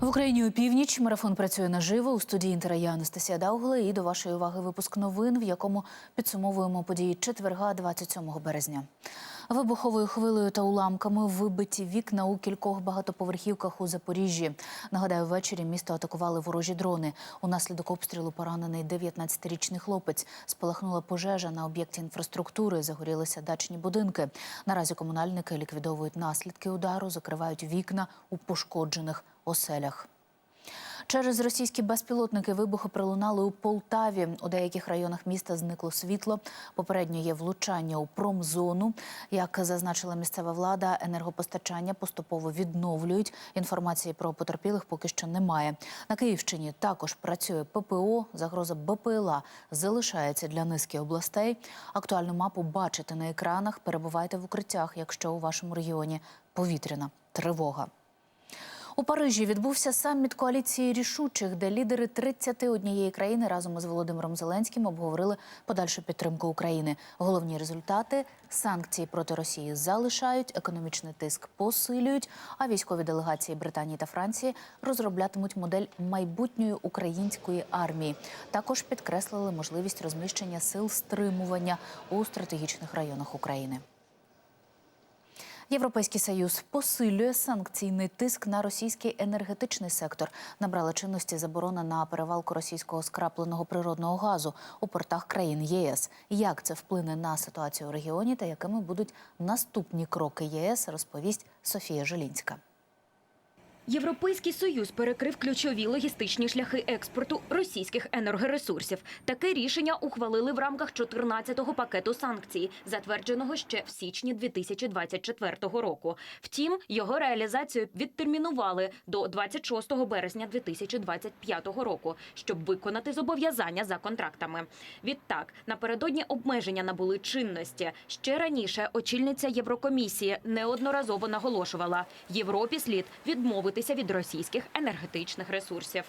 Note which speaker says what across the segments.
Speaker 1: В Україні у північ марафон працює наживо. У студії інтера я Анастасія Даугла. І до вашої уваги випуск новин, в якому підсумовуємо події четверга, 27 березня. Вибуховою хвилею та уламками вибиті вікна у кількох багатоповерхівках у Запоріжжі. Нагадаю, ввечері місто атакували ворожі дрони. Унаслідок обстрілу поранений 19-річний хлопець. Спалахнула пожежа на об'єкті інфраструктури. Загорілися дачні будинки. Наразі комунальники ліквідовують наслідки удару, закривають вікна у пошкоджених оселях. Через російські безпілотники вибухи пролунали у Полтаві. У деяких районах міста зникло світло. Попередньо є влучання у промзону. Як зазначила місцева влада, енергопостачання поступово відновлюють. Інформації про потерпілих поки що немає. На Київщині також працює ППО. Загроза БПЛА залишається для низки областей. Актуальну мапу бачите на екранах. Перебувайте в укриттях, якщо у вашому регіоні повітряна тривога. У Парижі відбувся саміт коаліції рішучих, де лідери 31 країни разом із Володимиром Зеленським обговорили подальшу підтримку України. Головні результати санкції проти Росії залишають, економічний тиск посилюють. А військові делегації Британії та Франції розроблятимуть модель майбутньої української армії. Також підкреслили можливість розміщення сил стримування у стратегічних районах України. Європейський союз посилює санкційний тиск на російський енергетичний сектор. Набрала чинності заборона на перевалку російського скрапленого природного газу у портах країн ЄС. Як це вплине на ситуацію в регіоні та якими будуть наступні кроки ЄС, розповість Софія Желінська.
Speaker 2: Європейський союз перекрив ключові логістичні шляхи експорту російських енергоресурсів. Таке рішення ухвалили в рамках 14-го пакету санкцій, затвердженого ще в січні 2024 року. Втім, його реалізацію відтермінували до 26 березня 2025 року, щоб виконати зобов'язання за контрактами. Відтак, напередодні обмеження набули чинності. Ще раніше очільниця Єврокомісії неодноразово наголошувала: Європі слід відмовити від російських енергетичних ресурсів.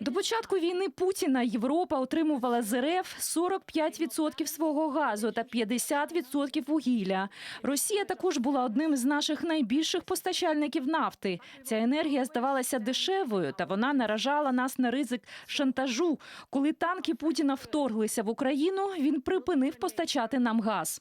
Speaker 3: До початку війни Путіна Європа отримувала з РФ 45% свого газу та 50% вугілля. Росія також була одним з наших найбільших постачальників нафти. Ця енергія здавалася дешевою, та вона наражала нас на ризик шантажу. Коли танки Путіна вторглися в Україну, він припинив постачати нам газ.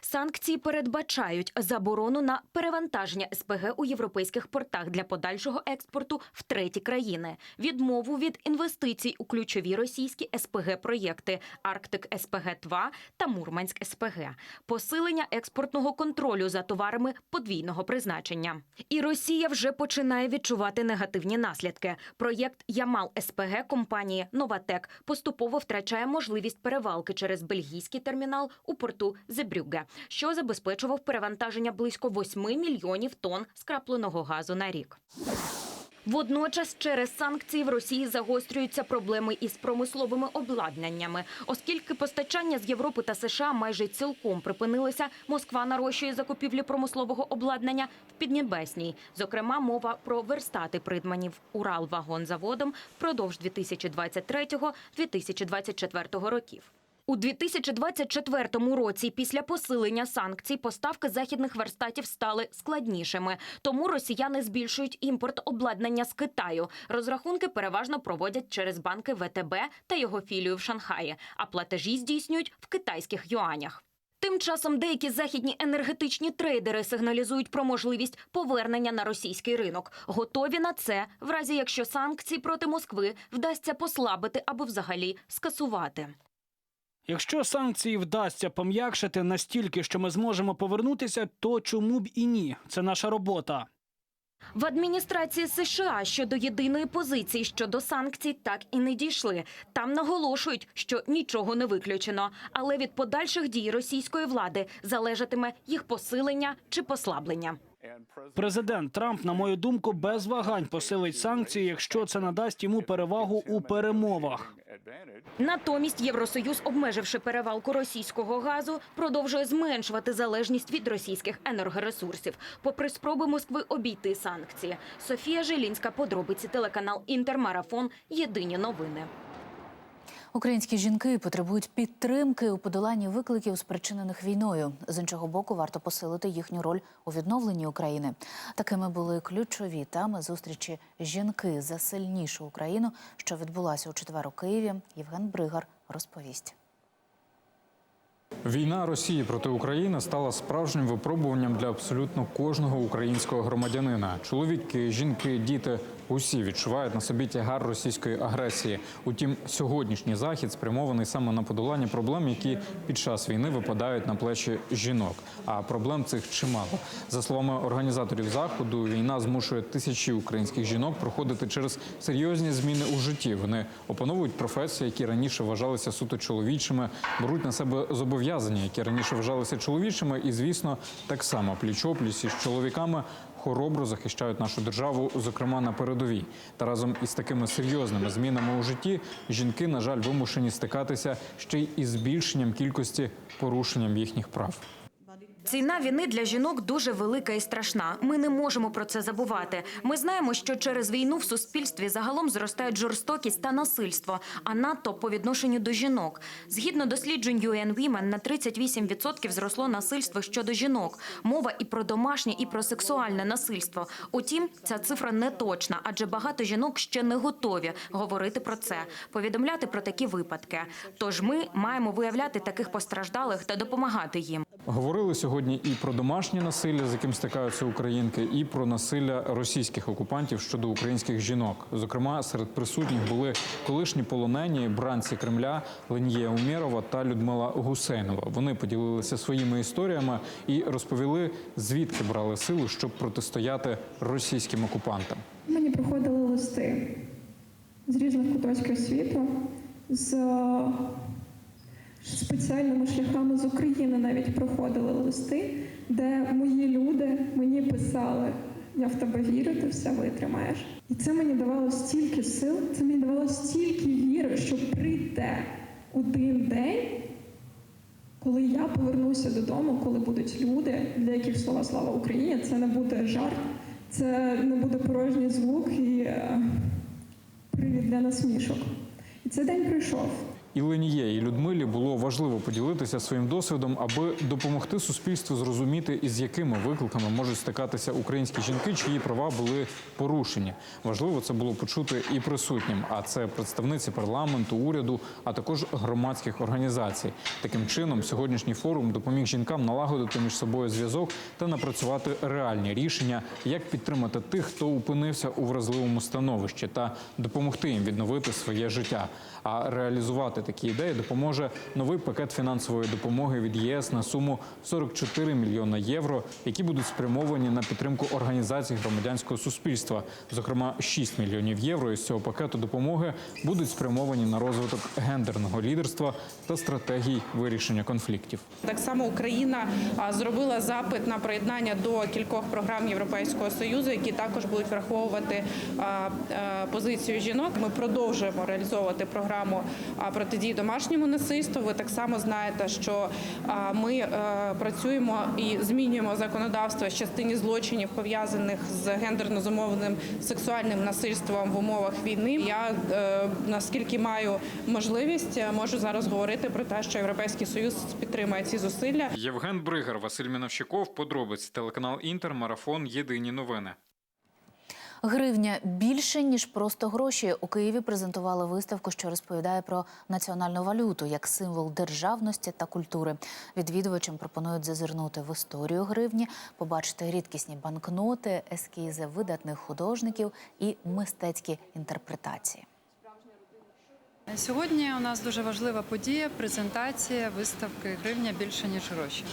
Speaker 2: Санкції передбачають заборону на перевантаження СПГ у європейських портах для подальшого експорту в треті країни, відмову від інвестицій у ключові російські СПГ-проєкти Арктик СПГ 2 та Мурманськ СПГ, посилення експортного контролю за товарами подвійного призначення. І Росія вже починає відчувати негативні наслідки. Проєкт Ямал СПГ компанії Новатек поступово втрачає можливість перевалки через бельгійський термінал у порту Зебрюге що забезпечував перевантаження близько 8 мільйонів тонн скрапленого газу на рік. Водночас через санкції в Росії загострюються проблеми із промисловими обладнаннями. Оскільки постачання з Європи та США майже цілком припинилися, Москва нарощує закупівлі промислового обладнання в Піднебесній. Зокрема, мова про верстати придмані в Уралвагонзаводом впродовж 2023-2024 років. У 2024 році після посилення санкцій поставки західних верстатів стали складнішими. Тому росіяни збільшують імпорт обладнання з Китаю. Розрахунки переважно проводять через банки ВТБ та його філію в Шанхаї, а платежі здійснюють в китайських юанях. Тим часом деякі західні енергетичні трейдери сигналізують про можливість повернення на російський ринок. Готові на це, в разі якщо санкції проти Москви вдасться послабити або взагалі скасувати.
Speaker 4: Якщо санкції вдасться пом'якшити настільки, що ми зможемо повернутися, то чому б і ні? Це наша робота.
Speaker 2: В адміністрації США щодо єдиної позиції щодо санкцій так і не дійшли. Там наголошують, що нічого не виключено, але від подальших дій російської влади залежатиме їх посилення чи послаблення.
Speaker 4: Президент Трамп, на мою думку, без вагань посилить санкції, якщо це надасть йому перевагу у перемовах.
Speaker 2: Натомість Євросоюз, обмеживши перевалку російського газу, продовжує зменшувати залежність від російських енергоресурсів, попри спроби Москви обійти санкції. Софія Жилінська, подробиці телеканал Інтермарафон. Єдині новини.
Speaker 1: Українські жінки потребують підтримки у подоланні викликів, спричинених війною. З іншого боку, варто посилити їхню роль у відновленні України. Такими були ключові теми зустрічі жінки за сильнішу Україну, що відбулася у четвер у Києві. Євген Бригар розповість.
Speaker 5: Війна Росії проти України стала справжнім випробуванням для абсолютно кожного українського громадянина. Чоловіки, жінки, діти усі відчувають на собі тягар російської агресії. Утім, сьогоднішній захід спрямований саме на подолання проблем, які під час війни випадають на плечі жінок. А проблем цих чимало. За словами організаторів заходу, війна змушує тисячі українських жінок проходити через серйозні зміни у житті. Вони опановують професії, які раніше вважалися суто чоловічими, беруть на себе зобов'язання, які раніше вважалися чоловічими, і звісно, так само пліч-опліч із чоловіками хоробро захищають нашу державу, зокрема на передовій. Та разом із такими серйозними змінами у житті жінки, на жаль, вимушені стикатися ще й із збільшенням кількості порушенням їхніх прав.
Speaker 2: Ціна війни для жінок дуже велика і страшна. Ми не можемо про це забувати. Ми знаємо, що через війну в суспільстві загалом зростають жорстокість та насильство, а надто по відношенню до жінок. Згідно досліджень UN Women, на 38% зросло насильство щодо жінок. Мова і про домашнє, і про сексуальне насильство. Утім, ця цифра не точна, адже багато жінок ще не готові говорити про це, повідомляти про такі випадки. Тож ми маємо виявляти таких постраждалих та допомагати їм.
Speaker 5: Говорили сьогодні і про домашнє насилля, з яким стикаються українки, і про насилля російських окупантів щодо українських жінок. Зокрема, серед присутніх були колишні полонені бранці Кремля Ленія Умєрова та Людмила Гусейнова. Вони поділилися своїми історіями і розповіли, звідки брали силу, щоб протистояти російським окупантам.
Speaker 6: Мені приходили листи з різних куточків світу, з спеціальними шляхами з України навіть проходили листи, де мої люди мені писали: я в тебе вірю, ти все витримаєш. І це мені давало стільки сил, це мені давало стільки віри, що прийде один день, коли я повернуся додому, коли будуть люди, для яких слова слава Україні, це не буде жарт, це не буде порожній звук і е, привід для насмішок. І цей день прийшов.
Speaker 5: І Леніє, і Людмилі було важливо поділитися своїм досвідом, аби допомогти суспільству зрозуміти, із якими викликами можуть стикатися українські жінки, чиї права були порушені. Важливо це було почути і присутнім. А це представниці парламенту, уряду, а також громадських організацій. Таким чином, сьогоднішній форум допоміг жінкам налагодити між собою зв'язок та напрацювати реальні рішення, як підтримати тих, хто опинився у вразливому становищі, та допомогти їм відновити своє життя. А реалізувати такі ідеї допоможе новий пакет фінансової допомоги від ЄС на суму 44 мільйона євро, які будуть спрямовані на підтримку організацій громадянського суспільства. Зокрема, 6 мільйонів євро із цього пакету допомоги будуть спрямовані на розвиток гендерного лідерства та стратегій вирішення конфліктів.
Speaker 7: Так само Україна зробила запит на приєднання до кількох програм Європейського союзу, які також будуть враховувати позицію жінок. Ми продовжуємо реалізовувати програму а, протидії домашньому насильству. Ви так само знаєте, що ми е, працюємо і змінюємо законодавство в частині злочинів пов'язаних з гендерно зумовленим сексуальним насильством в умовах війни. Я е, наскільки маю можливість, е, можу зараз говорити про те, що Європейський Союз підтримує ці зусилля.
Speaker 5: Євген Бригар, Василь Міновщиков, подробиць, телеканал Інтер, марафон. Єдині новини.
Speaker 1: Гривня більше ніж просто гроші. У Києві презентували виставку, що розповідає про національну валюту як символ державності та культури. Відвідувачам пропонують зазирнути в історію гривні, побачити рідкісні банкноти, ескізи видатних художників і мистецькі інтерпретації.
Speaker 8: Сьогодні у нас дуже важлива подія презентація виставки Гривня більше ніж гроші.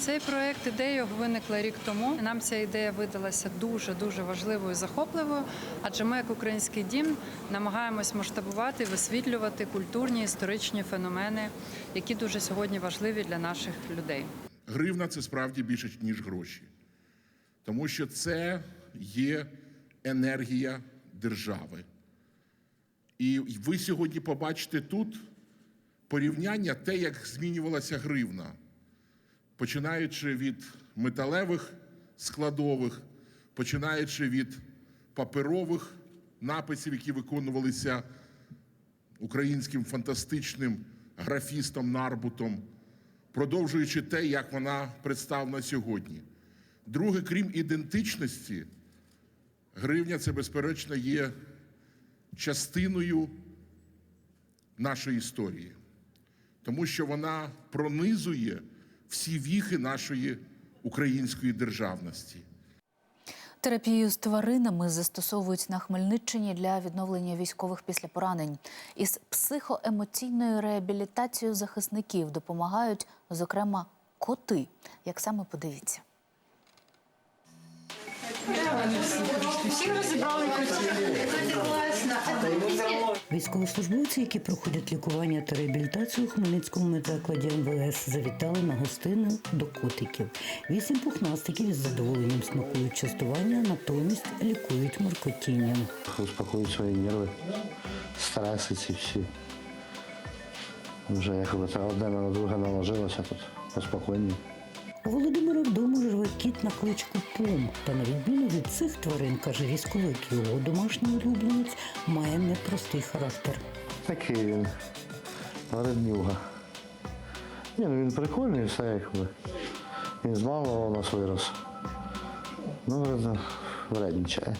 Speaker 8: Цей проект ідея виникла рік тому. Нам ця ідея видалася дуже дуже важливою захопливою, адже ми, як український дім, намагаємось масштабувати, висвітлювати культурні історичні феномени, які дуже сьогодні важливі для наших людей.
Speaker 9: Гривна це справді більше, ніж гроші. Тому що це є енергія держави. І ви сьогодні побачите тут порівняння те, як змінювалася гривна, починаючи від металевих складових, починаючи від паперових написів, які виконувалися українським фантастичним графістом Нарбутом, продовжуючи те, як вона представлена сьогодні. Друге, крім ідентичності, гривня це, безперечно, є частиною нашої історії, тому що вона пронизує всі віхи нашої української державності.
Speaker 1: Терапію з тваринами застосовують на Хмельниччині для відновлення військових після поранень. Із психоемоційною реабілітацією захисників допомагають, зокрема, коти. Як саме подивіться.
Speaker 10: Військовослужбовці, які проходять лікування та реабілітацію у Хмельницькому медзакладі МВС, завітали на гостину до котиків. Вісім пухнастиків із задоволенням смакують частування, натомість лікують моркотінням.
Speaker 11: успокоїть свої нерви, стреси ці всі. Вже якби це одне на друге наложилося тут поспокійні.
Speaker 10: Вдома живе кіт на кличку Пум. Та на відміну від цих тварин, каже військовик, його домашній улюбленець має непростий характер.
Speaker 11: Такий він вреднюга. Ні, ну він прикольний, все якби. Він з малого у нас вирос. Ну, вредничає.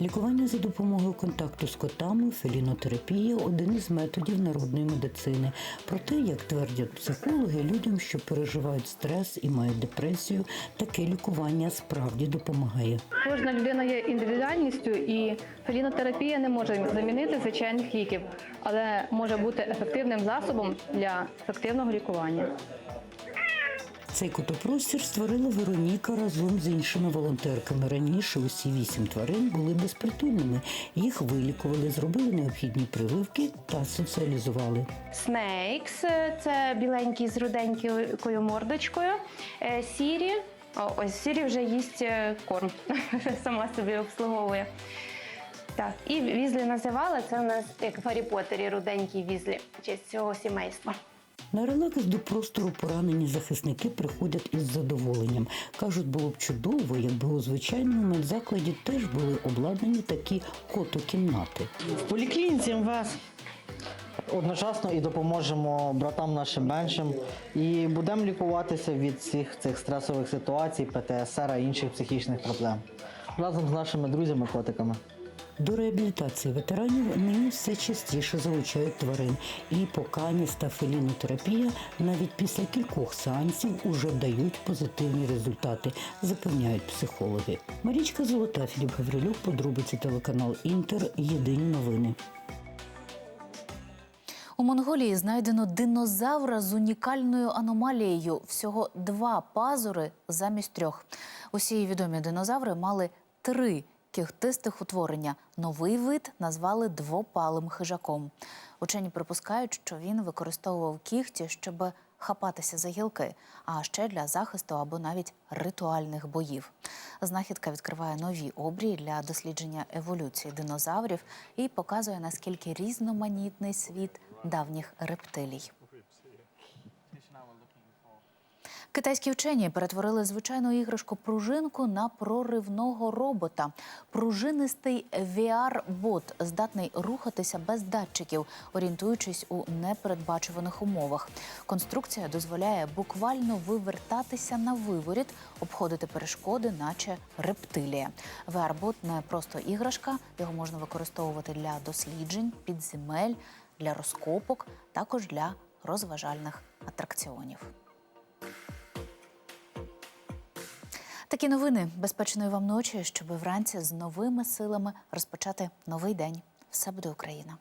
Speaker 10: Лікування за допомогою контакту з котами, фелінотерапія один із методів народної медицини. Проте, як твердять психологи, людям, що переживають стрес і мають депресію, таке лікування справді допомагає.
Speaker 12: Кожна людина є індивідуальністю, і фелінотерапія не може замінити звичайних ліків, але може бути ефективним засобом для ефективного лікування.
Speaker 10: Цей котопростір створила Вероніка разом з іншими волонтерками. Раніше усі вісім тварин були безпритульними. Їх вилікували, зробили необхідні прививки та соціалізували.
Speaker 13: Снейкс це біленький з руденькою мордочкою. Е, Сірі. Ось Сірі вже їсть е, корм, сама собі обслуговує. Так, і візлі називали це у нас як в Гаррі Поттері руденький візлі честь цього сімейства.
Speaker 10: На релакс до простору поранені захисники приходять із задоволенням. Кажуть, було б чудово, якби у звичайному медзакладі теж були обладнані такі котокімнати.
Speaker 14: В поліклініці МВС одночасно і допоможемо братам нашим меншим і будемо лікуватися від всіх цих стресових ситуацій, ПТСР і інших психічних проблем разом з нашими друзями-котиками.
Speaker 10: До реабілітації ветеранів нині все частіше залучають тварин. І поканість та фелінотерапія навіть після кількох сеансів уже дають позитивні результати, запевняють психологи. Марічка Золота, Філіп Гаврилюк, подробиці телеканал Інтер. Єдині новини.
Speaker 1: У Монголії знайдено динозавра з унікальною аномалією. Всього два пазури замість трьох. Усі відомі динозаври мали три кігтистих утворення. Новий вид назвали двопалим хижаком. Учені припускають, що він використовував кігті, щоб хапатися за гілки, а ще для захисту або навіть ритуальних боїв. Знахідка відкриває нові обрії для дослідження еволюції динозаврів і показує, наскільки різноманітний світ давніх рептилій. Китайські вчені перетворили звичайну іграшку пружинку на проривного робота. Пружинистий VR-бот здатний рухатися без датчиків, орієнтуючись у непередбачуваних умовах. Конструкція дозволяє буквально вивертатися на виворіт, обходити перешкоди, наче рептилія. VR-бот не просто іграшка, його можна використовувати для досліджень, підземель, для розкопок, також для розважальних атракціонів. Такі новини безпечної вам ночі, щоб вранці з новими силами розпочати новий день. Все буде Україна.